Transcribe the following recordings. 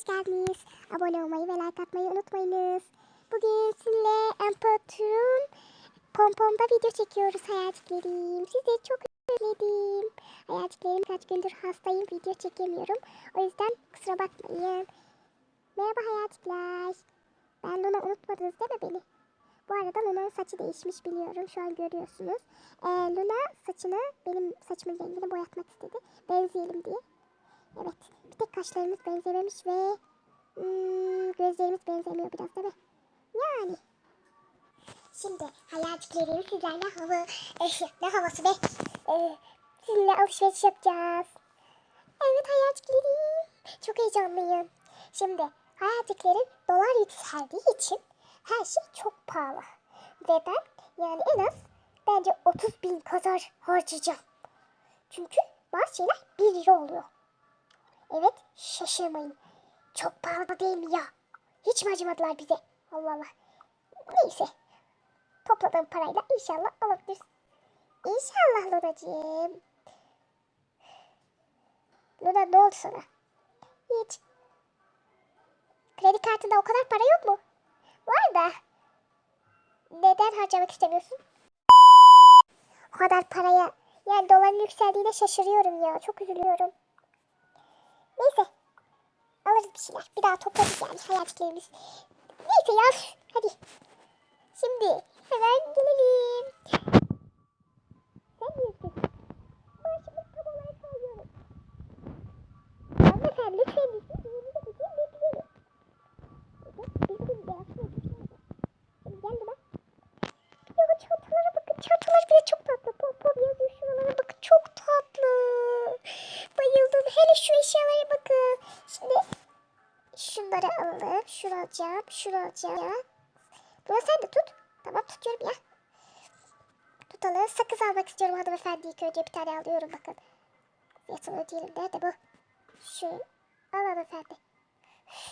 hoş geldiniz. Abone olmayı ve like atmayı unutmayınız. Bugün sizinle Empatron Pompom'da video çekiyoruz hayatçiklerim. Sizi çok özledim. Hayatçiklerim kaç gündür hastayım video çekemiyorum. O yüzden kusura bakmayın. Merhaba hayatçikler. Ben Luna unutmadınız değil mi beni? Bu arada Luna'nın saçı değişmiş biliyorum. Şu an görüyorsunuz. Ee, Luna saçını benim saçımın rengini boyatmak istedi. Benzeyelim diye. Evet. Bir tek kaşlarımız benzememiş ve hmm, gözlerimiz benzemiyor biraz değil mi? Yani. Şimdi hayalcilerim sizlerle hava, eh, ne havası be? Ee, sizinle alışveriş yapacağız. Evet hayalcilerim. Çok heyecanlıyım. Şimdi hayalcilerim dolar yükseldiği için her şey çok pahalı. Ve ben yani en az bence 30 bin kadar harcayacağım. Çünkü bazı şeyler 1 lira oluyor. Evet şaşırmayın. Çok pahalı değil mi ya? Hiç mi acımadılar bize? Allah Allah. Neyse. Topladığım parayla inşallah alabiliriz. İnşallah Lunacığım. Luna ne oldu sana? Hiç. Kredi kartında o kadar para yok mu? Var da. Neden harcamak istemiyorsun? O kadar paraya. Yani doların yükseldiğine şaşırıyorum ya. Çok üzülüyorum. Neyse. Alırız bir şeyler. Bir daha toplarız yani hayatlarımız. Neyse ya. Hadi. Şimdi hemen gelelim. Şunu alacağım. Şunu. Buna sen de tut. Tamam tutuyorum ya. Tutalım. Sakız almak istiyorum hanımefendi. İlk önce bir tane alıyorum bakın. Fiyatını ödeyelim. Nerede bu? Şu. Al hanımefendi.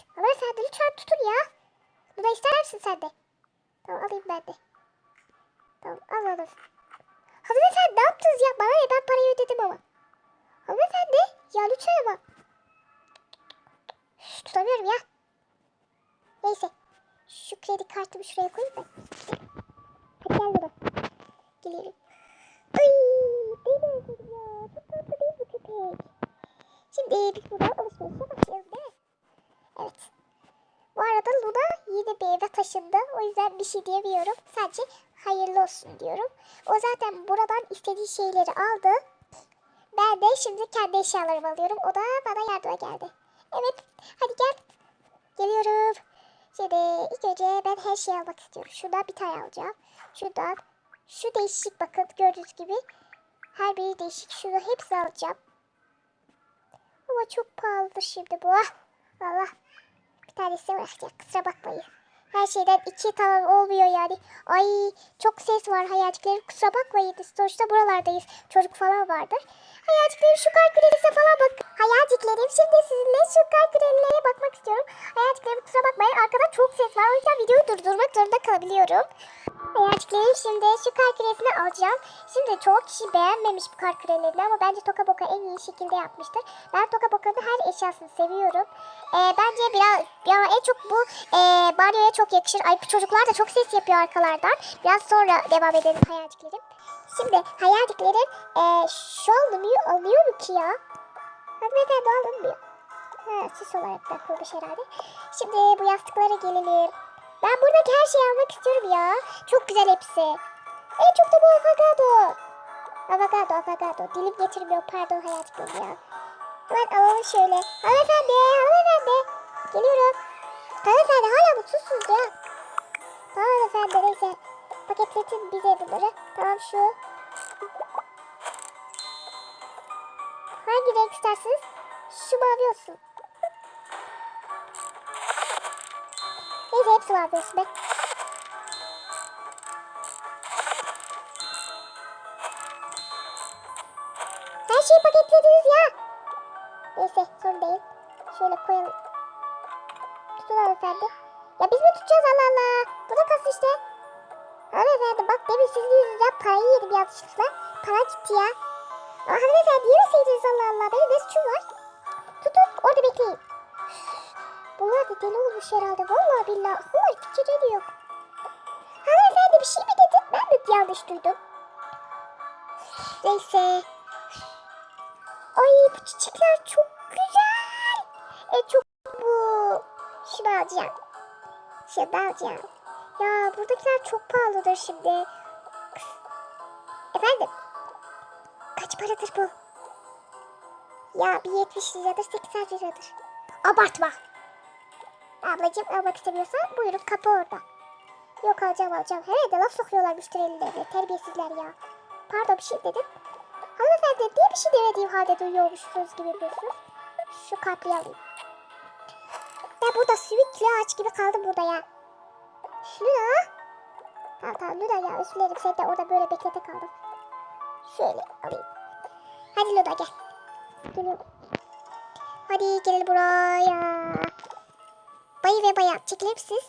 Hanımefendi lütfen tutun ya. Buna ister misin sen de? Tamam alayım ben de. Tamam al hanım. Hanımefendi ne yaptınız ya? Bana ne ben parayı ödedim ama. Hanımefendi ya lütfen ama. Tutamıyorum ya. Neyse. Şu kredi kartımı şuraya koyayım da. Hadi gel baba. Geliyorum. Ay, değil mi ya? Çok tatlı değil bu köpek. Şimdi biz buradan alışverişe başlayalım değil mi? Evet. Bu arada Luna yeni bir eve taşındı. O yüzden bir şey diyemiyorum. Sadece hayırlı olsun diyorum. O zaten buradan istediği şeyleri aldı. Ben de şimdi kendi eşyalarımı alıyorum. O da bana yardıma geldi. Evet. Hadi gel. Geliyorum. Şimdi ilk önce ben her şeyi almak istiyorum. Şuradan bir tane alacağım. Şuradan. Şu değişik bakın gördüğünüz gibi. Her biri değişik. Şunu hepsini alacağım. Ama çok pahalıdır şimdi bu. Ah, Allah. Bir tanesi bırakacak. Kusura bakmayın. Her şeyden iki tamam olmuyor yani. Ay çok ses var hayatçıklarım. Kusura bakmayın. Sonuçta buralardayız. Çocuk falan vardır. Hayatçıklarım şu kar kürelisine falan bak. Hayatçıklarım şimdi sizinle şu kar kürelilere bakmak istiyorum. Hayatçıklarım kusura bakmayın. Arkada çok ses var. O yüzden videoyu durdurmak zorunda kalabiliyorum. Hayatçıklarım şimdi şu kar küresini alacağım. Şimdi çoğu kişi beğenmemiş bu kar kürelerini ama bence Toka Boka en iyi şekilde yapmıştır. Ben Toka Boka'nın her eşyasını seviyorum. Ee, bence biraz ya en çok bu e, banyoya çok yakışır. Ay çocuklar da çok ses yapıyor arkalardan. Biraz sonra devam edelim hayalciklerim. Şimdi hayalciklerim e, şu alınmıyor, alıyor mu ki ya? Hanımefendi alınmıyor. Ha, süs olarak bırakılmış herhalde. Şimdi bu yastıklara gelelim. Ben buradaki her şeyi almak istiyorum ya. Çok güzel hepsi. En çok da bu avokado. Avokado, avokado. Dilim getirmiyor. Pardon hayatım ya. Hemen alalım şöyle. Hanımefendi, hanımefendi. Geliyorum. Hanımefendi hala mutsuzsunuz ya. Tamam hanımefendi neyse. Paketletin bize bunları. Tamam şu. Hangi renk istersiniz? Şu mavi olsun. Neyse hepsi be. Her şeyi paketlediniz ya. Neyse sorun değil. Şöyle koyalım. Tutun hanımefendi. Ya biz mi tutacağız Allah Allah. Bu da kas işte. Hanımefendi bak demin sizin yüzünüzden parayı yedim yanlışlıkla. Para gitti ya. Aa, hanımefendi yemeseydiniz Allah Allah. Benim ne suçum var? Tutun orada bekleyin. Bunlar da deli olmuş herhalde. Vallahi billahi akıllar fikirleri yok. Hanımefendi bir şey mi dedin? Ben mi yanlış duydum? Neyse. Ay bu çiçekler çok güzel. E çok bu. Şunu alacağım. Şunu alacağım. Ya buradakiler çok pahalıdır şimdi. Efendim? Kaç paradır bu? Ya bir 70 liradır 80 liradır. Abartma. Ablacığım almak istemiyorsan buyurun kapı orada. Yok alacağım alacağım. Herhalde laf sokuyorlar müşterilerine. Terbiyesizler ya. Pardon bir şey dedim. Hanımefendi diye bir şey demediğim halde duyuyormuşsunuz gibi biliyorsunuz. Şu kapıyı alayım. Ben burada sürekli ağaç gibi kaldım burada ya. Luna. Tamam tamam Luna ya özür dilerim sen de orada böyle beklete kaldın. Şöyle alayım. Hadi Luna gel. Geliyorum. Hadi gelin buraya. Bayı ve bayan çekilir misiniz?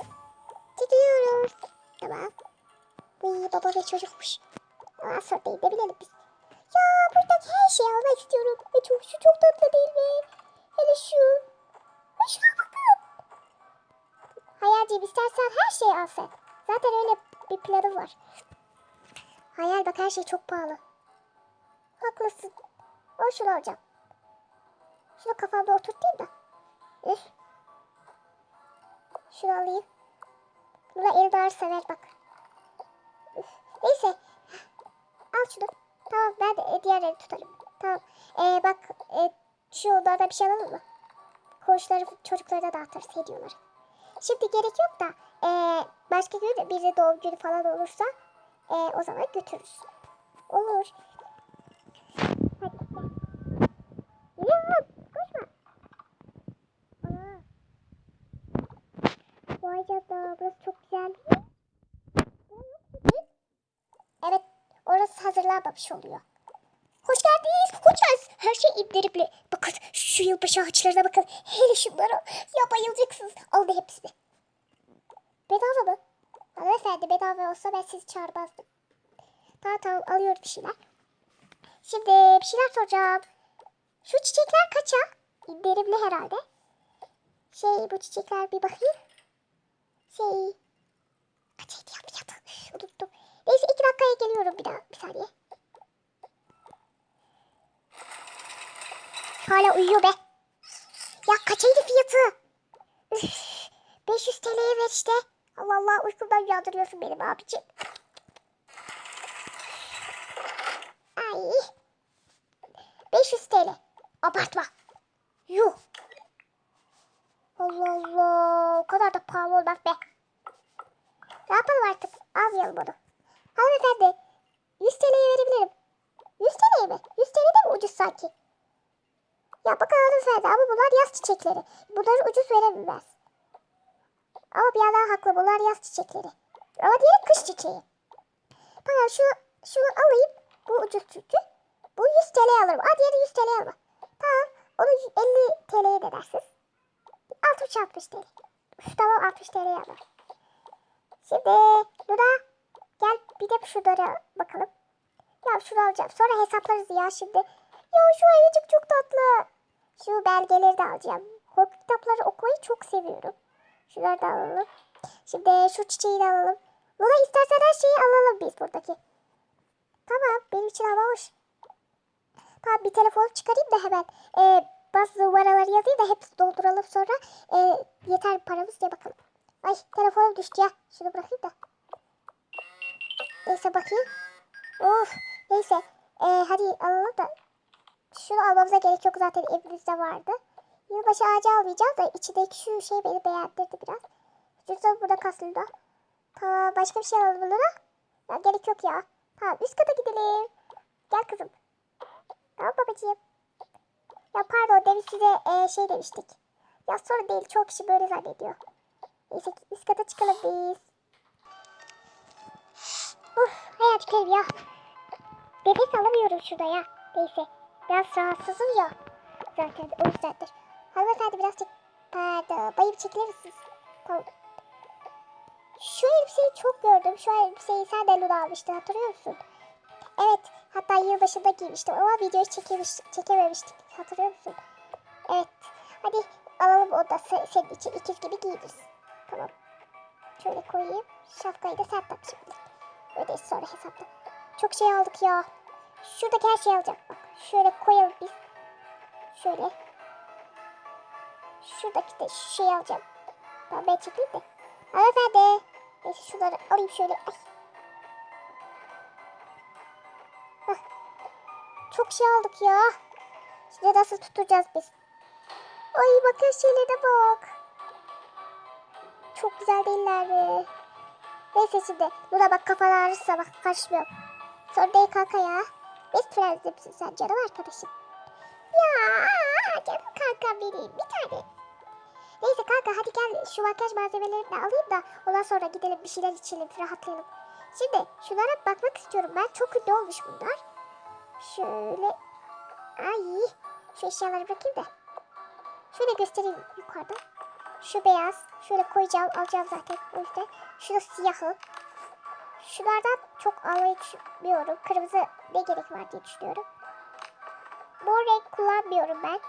Çekiliyoruz. Tamam. Uy baba ve çocukmuş. Aa sorun değil de bilelim biz. Ya buradaki her şeyi almak istiyorum. Ve çok, şu çok tatlı değil mi? Hele şu. Ve şuna bakın. Hayalciğim istersen her şeyi al sen. Zaten öyle bir planım var. Hayal bak her şey çok pahalı. Haklısın. O şunu alacağım. Şunu kafamda oturtayım da. Üf. Şunu alayım. Buna Eldar sever bak. Neyse. Al şunu. Tamam ben de e, diğerleri tutarım. Tamam. Ee, bak e, şu onlardan bir şey alalım mı? Komşuları çocuklara dağıtırız hediyeleri. Şimdi gerek yok da e, başka gün biri doğum günü falan olursa e, o zaman götürürüz. Hazırlanmamış oluyor. Hoş geldiniz. Hoş geldiniz. Her şey indirimli. Bakın şu yılbaşı ağaçlarına bakın. Hele şunlara. Ya bayılacaksınız. Alın hepsini. Bedava mı? Hanımefendi bedava olsa ben sizi çağırmazdım. Tamam tamam alıyorum bir şeyler. Şimdi bir şeyler soracağım. Şu çiçekler kaça? İndirimli herhalde. Şey bu çiçekler bir bakayım. Şey. Kaçaydı ya fiyatı? Unuttum. Neyse iki dakikaya geliyorum bir daha. Bir saniye. Hala uyuyor be. Ya kaçaydı fiyatı? Üf, 500 TL'ye ver işte. Allah Allah uykumdan uyandırıyorsun benim abicim. Ay. 500 TL. Abartma. Yuh. Allah Allah. O kadar da pahalı olmaz be. Ne yapalım artık? Almayalım onu. Hanımefendi. 100 TL'ye verebilirim. 100 TL mi? 100 TL de mi ucuz sanki? Hanımefendi ama bunlar yaz çiçekleri. Bunları ucuz veremez. Ama bir yandan haklı bunlar yaz çiçekleri. Ama diğeri kış çiçeği. Tamam şu, şunu alayım. Bu ucuz çünkü. Bu 100 TL alırım. Aa diğeri 100 TL alma. Tamam. Onu 50 TL'ye de dersiniz. 60 60 TL. Üf, tamam 60 TL'ye alırım. Şimdi Luna gel bir de şunlara bakalım. Ya şunu alacağım. Sonra hesaplarız ya şimdi. Ya şu ayıcık çok tatlı. Şu belgeleri de alacağım. Korku kitapları okumayı çok seviyorum. Şunları da alalım. Şimdi şu çiçeği de alalım. Luna istersen her şeyi alalım biz buradaki. Tamam benim için hava hoş. Tamam bir telefon çıkarayım da hemen. Ee, bazı numaraları yazayım da hepsi dolduralım sonra. Ee, yeter paramız diye bakalım. Ay telefonum düştü ya. Şunu bırakayım da. Neyse bakayım. Of neyse. Ee, hadi alalım da. Şunu almamıza gerek yok zaten evimizde vardı. Yılbaşı ağacı almayacağım da içindeki şu şey beni beğendirdi biraz. Cüzdan burada kalsın da. Tamam başka bir şey alalım bunlara. Ya gerek yok ya. Tamam üst kata gidelim. Gel kızım. Tamam babacığım. Ya pardon demin size e, şey demiştik. Ya sorun değil çok kişi böyle zannediyor. Neyse üst kata çıkalım biz. Uf hayat ya. Nefes alamıyorum şurada ya. Neyse biraz rahatsızım ya. Zaten o yüzdendir. Hanımefendi birazcık pardon bayıp çekilir misiniz? Şu elbiseyi çok gördüm. Şu elbiseyi sen de Luna almıştın hatırlıyor musun? Evet. Hatta yılbaşında giymiştim ama videoyu çekemiş, çekememiştik. Hatırlıyor musun? Evet. Hadi alalım o da se- senin için ikiz gibi giydiririz. Tamam. Şöyle koyayım. Şapkayı da sen tak şimdi. Ödeyiz sonra hesapla. Çok şey aldık ya. Şuradaki her şeyi alacağım. Şöyle koyalım biz. Şöyle. Şuradaki de şu şeyi alacağım. Tamam ben çekeyim de. Hanımefendi. Neyse şunları alayım şöyle. Ay. Çok şey aldık ya. Şimdi nasıl tutacağız biz? Ay bakın şeylere bak. Çok güzel değiller mi? Neyse şimdi. Luna bak kafan ağrırsa bak kaçmıyorum. Sonra değil kanka ya. Biz prensimsin sen canım arkadaşım. Ya canım kankam benim bir tane. Neyse kanka hadi gel şu makyaj malzemelerini alayım da ondan sonra gidelim bir şeyler içelim rahatlayalım. Şimdi şunlara bakmak istiyorum ben. Çok ünlü olmuş bunlar. Şöyle. Ay. Şu eşyaları bırakayım da. Şöyle göstereyim yukarıda. Şu beyaz. Şöyle koyacağım. Alacağım zaten o yüzden. Şurada siyahı. Şunlardan çok almayı düşünmüyorum. Kırmızı ne gerek var diye düşünüyorum. Mor renk kullanmıyorum ben.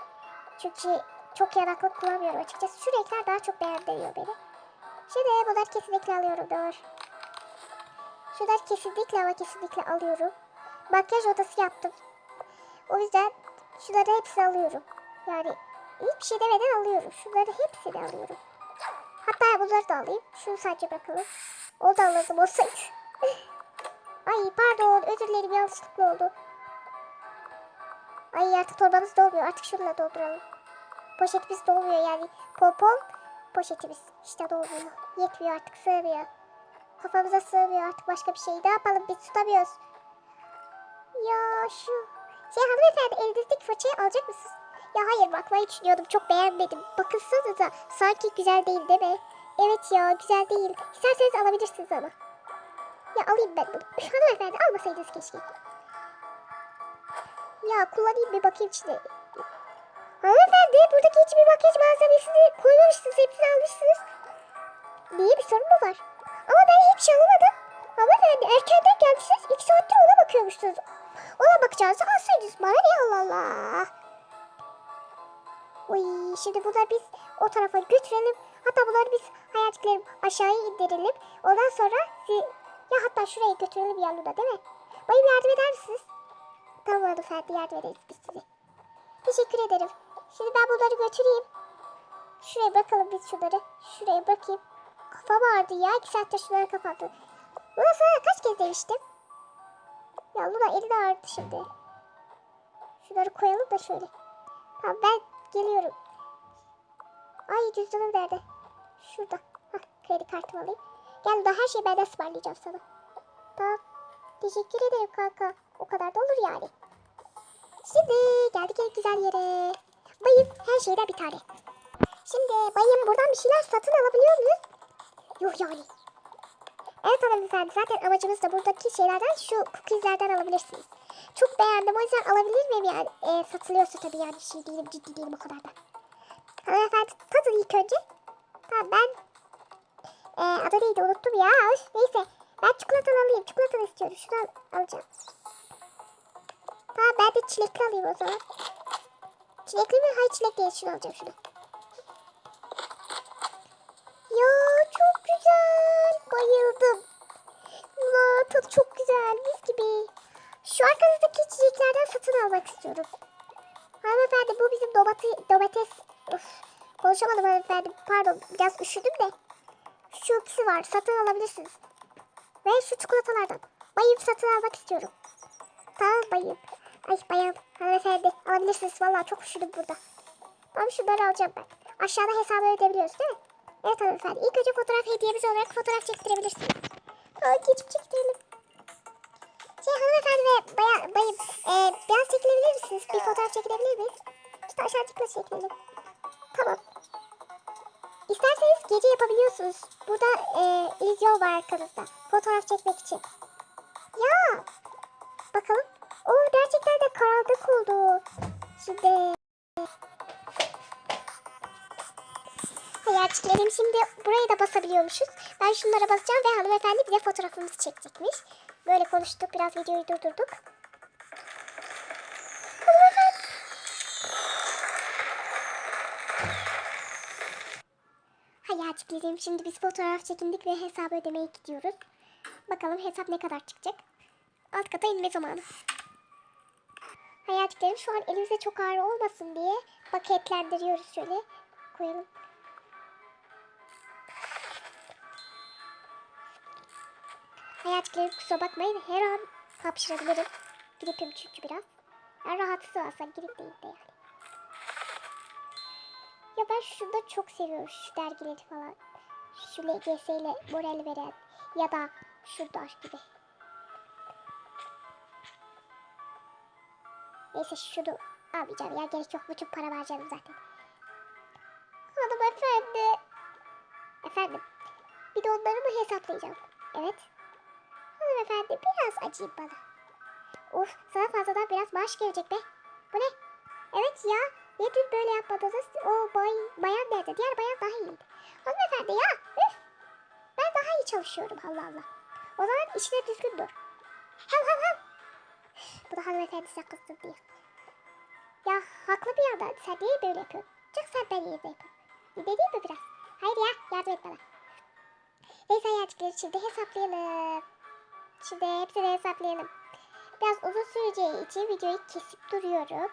Çünkü çok yanaklık kullanmıyorum açıkçası. Şu renkler daha çok beğendiriyor beni. Şimdi bunları kesinlikle alıyorum. Dur. Şunları kesinlikle ama kesinlikle alıyorum. Makyaj odası yaptım. O yüzden şunları hepsini alıyorum. Yani hiçbir şey demeden alıyorum. Şunları hepsini alıyorum. Hatta bunları da alayım. Şunu sadece bırakalım. O da alırdım olsaydı. Ay pardon özür dilerim yanlışlıkla oldu. Ay artık torbamız dolmuyor. Artık şununla dolduralım. Poşetimiz dolmuyor yani. Pompon poşetimiz. işte dolmuyor. Yetmiyor artık sığmıyor. Kafamıza sığmıyor artık başka bir şey. Ne yapalım biz tutamıyoruz. Ya şu. Şey hanımefendi elinizdeki fırçayı alacak mısınız? Ya hayır bakmayı düşünüyordum. Çok beğenmedim. Bakınsanıza sanki güzel değil değil mi? Evet ya güzel değil. İsterseniz alabilirsiniz ama. Ya alayım ben bunu. Hanımefendi almasaydınız keşke. Ya kullanayım bir bakayım içine. Hanımefendi buradaki hiçbir makyaj malzemesini koymamışsınız. Hepsini almışsınız. Niye bir sorun mu var? Ama ben hiçbir şey alamadım. Hanımefendi erkenden gelmişsiniz. İki saattir ona bakıyormuşsunuz. Ona bakacağınızı alsaydınız. Bana ne Allah Allah. Uy, şimdi bunları biz o tarafa götürelim. Hatta bunları biz hayatçıklarım aşağıya indirelim. Ondan sonra. Ya hatta şuraya götürelim yanına değil mi? Bayım yardım eder misiniz? Tamam hanımefendi yardım ederiz biz size. Teşekkür ederim. Şimdi ben bunları götüreyim. Şuraya bırakalım biz şunları. Şuraya bırakayım. Kafam ağrıdı ya. İki saatte şunları kapattı. Luna sana kaç kez demiştim? Ya Luna elini ağrıdı şimdi. Şunları koyalım da şöyle. Tamam ben geliyorum. Ay cüzdanım nerede? Şurada. Hah kredi kartımı alayım. Gel daha her şeyi ben ısmarlayacağım sana. Tamam. Teşekkür ederim kanka. O kadar da olur yani. Şimdi geldik en güzel yere. Bayım her şeyden bir tane. Şimdi bayım buradan bir şeyler satın alabiliyor muyuz? Yok yani. Evet hanımefendi zaten amacımız da buradaki şeylerden şu cookie'lerden alabilirsiniz. Çok beğendim o yüzden alabilir miyim yani? E, satılıyorsa tabii yani şey değilim ciddi değilim o kadar da. Hanımefendi tadın ilk önce. Tamam ben e, adı neydi unuttum ya. Üf, neyse ben çikolatalı alayım. Çikolatalı istiyorum. Şunu al- alacağım. Tamam ben de çilekli alayım o zaman. Çilekli mi? Hayır çilek değil. Şunu alacağım şunu. Ya çok güzel. Bayıldım. Aa, tadı çok güzel. Mis gibi. Şu arkanızdaki çiçeklerden satın almak istiyorum. Hanımefendi bu bizim domates... domates Uf, konuşamadım hanımefendi. Pardon biraz üşüdüm de. Şu ikisi var. Satın alabilirsiniz. Ve şu çikolatalardan. Bayım satın almak istiyorum. Tamam bayım. Ay bayan hanımefendi alabilirsiniz. Vallahi çok üşüdüm burada. Tamam şunları alacağım ben. Aşağıda hesabı ödeyebiliyoruz değil mi? Evet hanımefendi. İlk önce fotoğraf hediyemiz olarak fotoğraf çektirebilirsiniz. Hadi geçip çektirelim. Şey hanımefendi ve bayan, bayım e, biraz çekilebilir misiniz? Bir fotoğraf çekilebilir miyiz? İşte aşağıcıkla çekilelim. Tamam. İsterseniz gece yapabiliyorsunuz. Burada e, illüzyon var arkanızda. Fotoğraf çekmek için. Ya. Bakalım. O gerçekten de karanlık oldu. Şimdi. Hayatçilerim şimdi buraya da basabiliyormuşuz. Ben şunlara basacağım ve hanımefendi bize fotoğrafımızı çekecekmiş. Böyle konuştuk biraz videoyu durdurduk. Hayatçıklarım şimdi biz fotoğraf çekindik ve hesabı ödemeye gidiyoruz. Bakalım hesap ne kadar çıkacak. Alt kata inme zamanı. Hayatçıklarım şu an elimize çok ağır olmasın diye paketlendiriyoruz şöyle. Koyalım. Hayatçıklarım kusura bakmayın her an hapşırabilirim. Gripim çünkü biraz. Ben rahatsız olsam grip değil de yani. Ya ben şurada çok seviyorum şu dergileri falan. Şu LGS ile moral veren ya da şurada gibi. Neyse şunu almayacağım ya gerek yok bütün para harcadım zaten. Hanımefendi. Efendim. Bir de onları mı hesaplayacağım? Evet. Hanımefendi biraz acıyım bana. Of sana fazladan biraz maaş gelecek be. Bu ne? Evet ya. Dün böyle yapmadınız? O bay, bayan nerede? Diğer bayan daha iyiydi. Hanımefendi ya. Üf. Ben daha iyi çalışıyorum Allah Allah. O zaman işine düzgün dur. Hav hav hav. Bu da hanımefendi size kızdı diye. Ya haklı bir yandan. Sen niye böyle yapıyorsun? Çık sen ben yerine yapın. Ne değil mi biraz? Hayır ya yardım et bana. Neyse hayatçıkları şimdi hesaplayalım. Şimdi hepsini hesaplayalım. Biraz uzun süreceği için videoyu kesip duruyorum.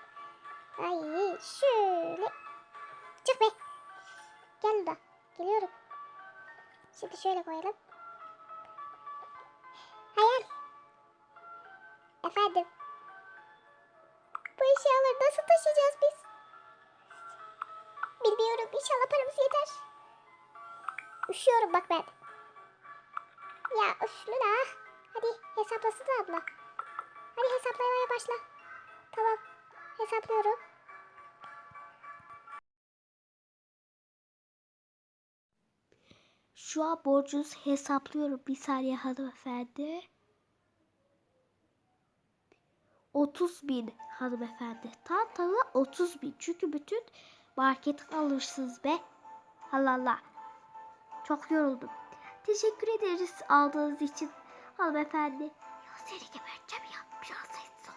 Ay şöyle. Çık be. Gel burada. Geliyorum. Şimdi şöyle koyalım. Hayal. Efendim. Bu eşyaları nasıl taşıyacağız biz? Bilmiyorum. İnşallah paramız yeter. Üşüyorum bak ben. Ya üf Luna. Hadi hesaplasın abla. Hadi hesaplamaya başla. Tamam. Hesaplıyorum. Şu an borcunuzu hesaplıyorum. Bir saniye hanımefendi. 30 bin hanımefendi. Tam tamı 30 bin. Çünkü bütün market alırsınız be. Allah Allah. Çok yoruldum. Teşekkür ederiz aldığınız için hanımefendi. Ya seni geberteceğim ya. Biraz sessiz.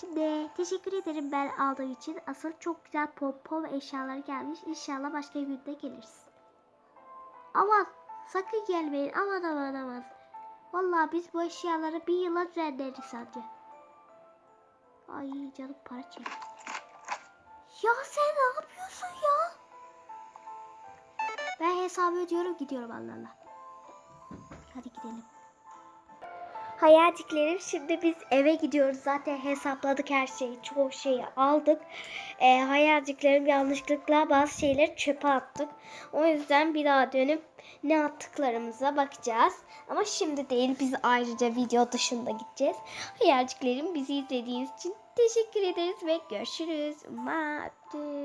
Şimdi teşekkür ederim ben aldığım için. Asıl çok güzel pompon eşyalar gelmiş. İnşallah başka günde geliriz. Aman sakın gelmeyin. Aman aman aman. Vallahi biz bu eşyaları bir yıla düzenleriz sadece. Ay canım para çek. Ya sen ne yapıyorsun ya? Ben hesabı ödüyorum gidiyorum Allah Allah. Hadi gidelim. Hayalciklerim şimdi biz eve gidiyoruz. Zaten hesapladık her şeyi. Çoğu şeyi aldık. Ee, hayalciklerim yanlışlıkla bazı şeyleri çöpe attık. O yüzden bir daha dönüp ne attıklarımıza bakacağız. Ama şimdi değil biz ayrıca video dışında gideceğiz. Hayalciklerim bizi izlediğiniz için teşekkür ederiz ve görüşürüz. Madem.